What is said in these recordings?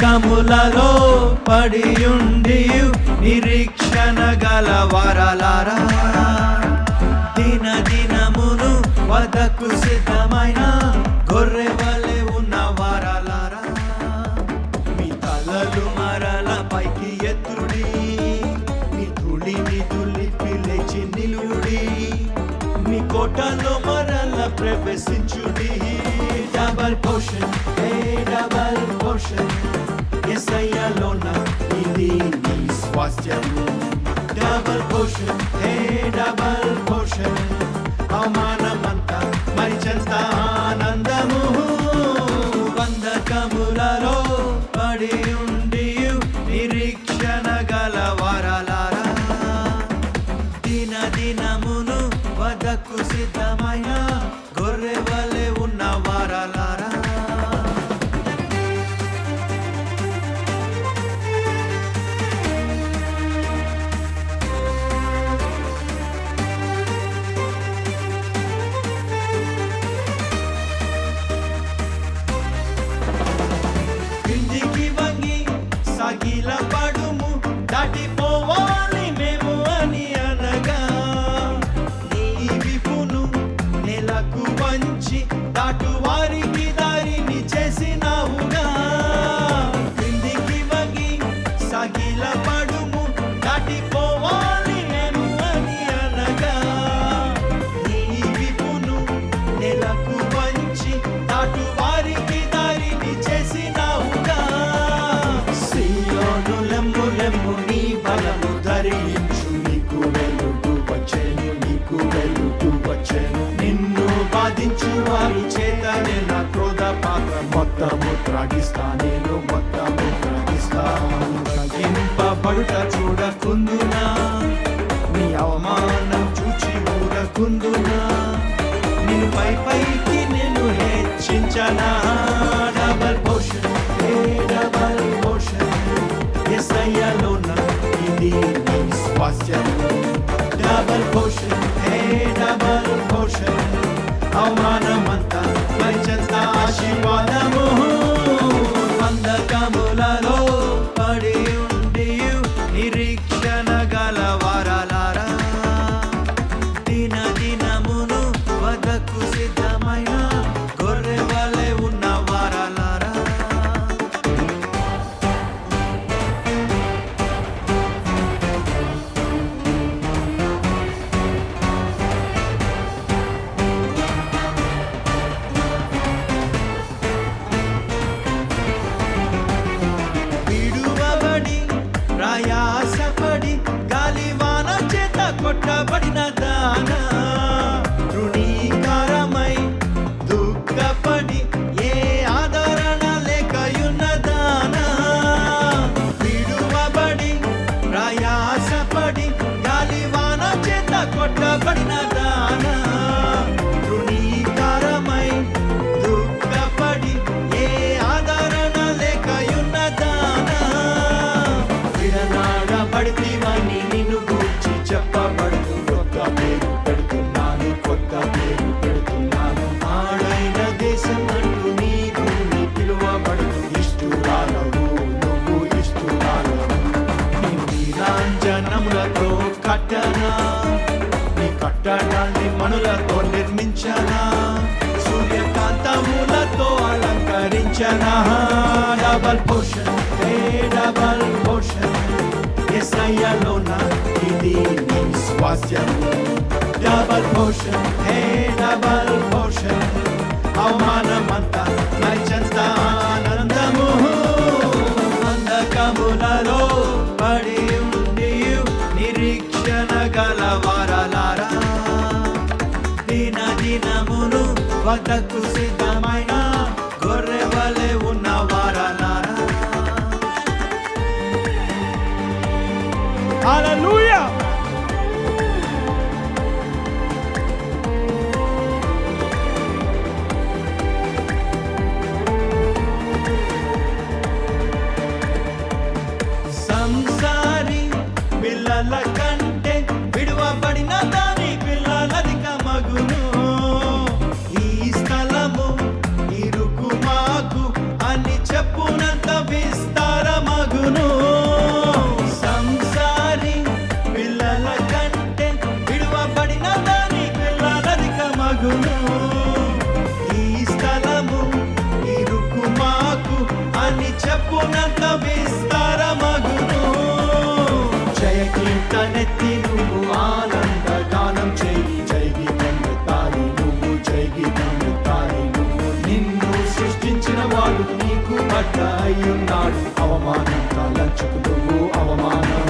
బంధకములలో పడియుండి నిరీక్షణ గల వరలారా. దిన దినమును వదకు సిద్ధమైన గొర్రె వలె ఉన్న వరలారా. మీ తలలు మరల పైకి ఎత్తుడి మీ ధూళిని దులిపి లేచి నిలుడి మీ కోటలో మరల ప్రవేశించుడి. డబల్ పోషన్ నీ స్వాస్థ్యం double portion hey double portion అవమానమంతా మరిచంత ఆనందము బంధకములలో పడి ఉండి నిరీక్షణ గల వరలారా దిన దినమును వదకు సిద్ధమైన tranquila మొత్తము త్రాగిస్తా నేను మొత్తము త్రాగిస్తా తగ్గింపబడుట చూడకుందునా? నీ అవమానం చూచి ఊరకుందునా? నేను పై పైకి నేను హెచ్చించనా? Double portion hey double portion ఎస్ఐలోన ఇది నీ స్వాస్థ్యం డబల్ పోషన్ దానా అలంకరించనా double portion hey double portion ఎస్ఐలోన ఇది నీ స్వాస్థ్యం double portion hey double portion అవమానమంతా మరిచంత ఆనందము బంధకములలో పడి ఉండి నిరీక్షణ గల వారలారా దిన దినమును వద్దకు సిద్ధమైన చెప్పునంత విస్తారమగును. జయ కీర్తనెత్తి నువ్వు ఆనంద గానం చేయి. జై గీతం తాలి నువ్వు జై గీతం తాలి నువ్వు. నిన్ను సృష్టించిన వాడు నీకు పట్ట అయ్యున్నాడు. అవమానం తలంచుకు నువ్వు అవమానం.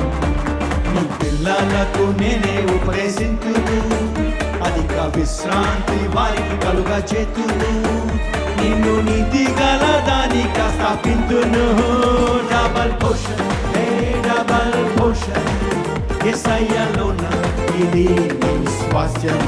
నీ పిల్లలకు నేనే ఉపదేశించును అధిక విశ్రాంతి వారికి కలుగ చేతును నిన్ను నీతి గల దానిక స్థాపింతును double portion hey double portion ఎసయ్యలోన ఇది నీ స్వాస్థ్యం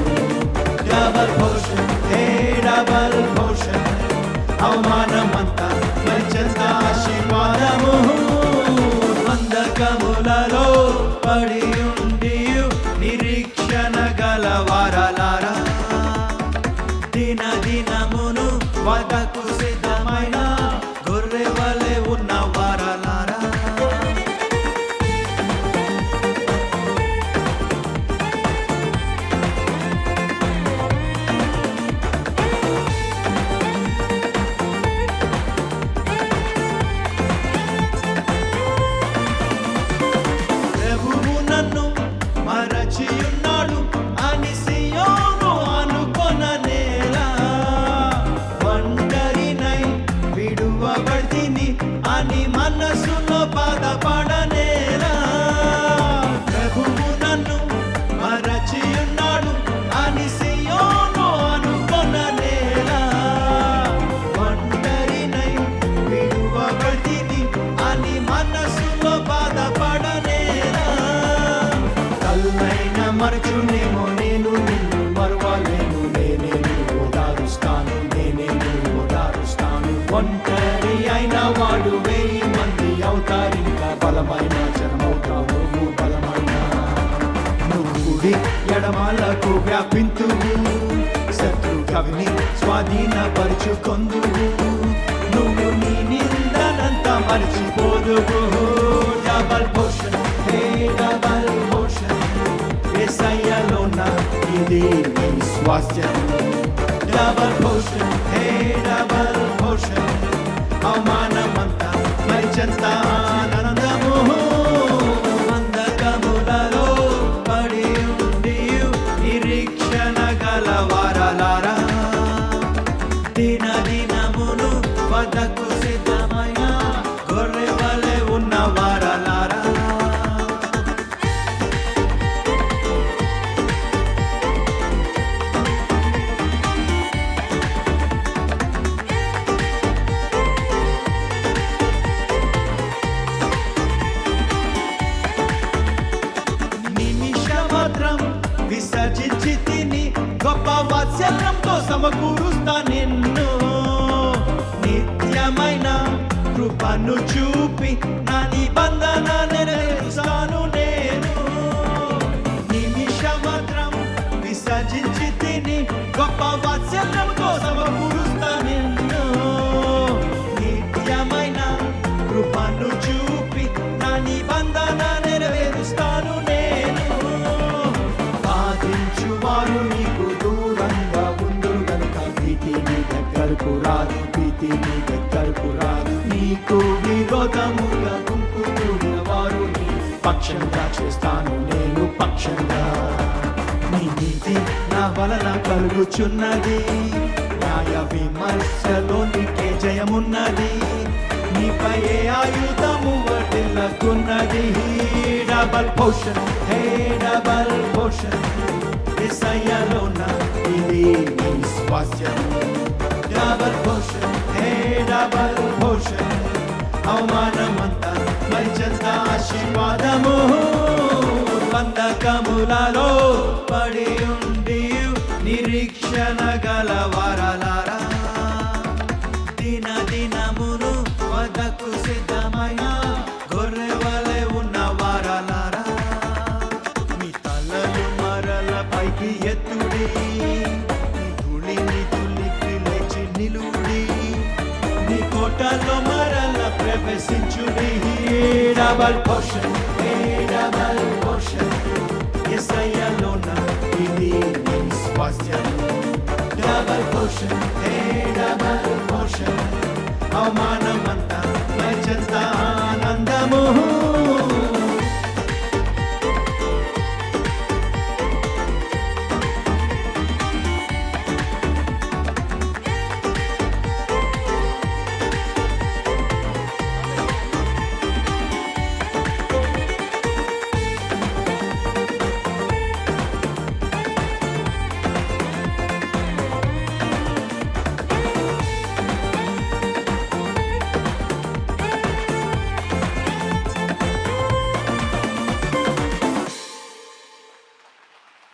బలమైన జనమవుతావు నువ్వు బలమైన నువ్వు కుడి ఎడమాలకు వ్యాపింతువు. శత్రు కవిని స్వాధీనపరుచుకొందువు. నువ్వు నీ నిందనంతా మర్చిపోదువు. Double portion hey double portion ఎసయ్యలోన ఇది నీ స్వాస్థ్యం. Double portion hey double portion అవమానమంతా మరిచంత వాత్సల్యంతో సమకూరుస్తా నిన్ను. నిత్యమైన కృపను చూపి నా నిబంధన నెరవేరు దగ్గరకు రాదు భీతి నీ నీకు విరోధముగా గుంపు వారు పక్షంగా చేస్తాను నేను పక్షంగా. నీ నీతి నా వలన కలుగుచున్నది. న్యాయ విమర్శలో నీకే జయమున్నది. నీపై ఏ ఆయుధము వడిల్లకున్నది double portion hey double portion ఎసయ్యలోన ఇది నీ స్వాస్యము అవమానమంతా మరిచంత ఆశీర్వాదము. బంధకములలో పడి ఉండి నిరీక్షణ గల వారాల మరల ప్రవేశించుడి double portion hey double portion ఎసయ్యలోన ఇది నీ స్వాస్థ్యం double portion hey double portion అవమానమంతా చెంత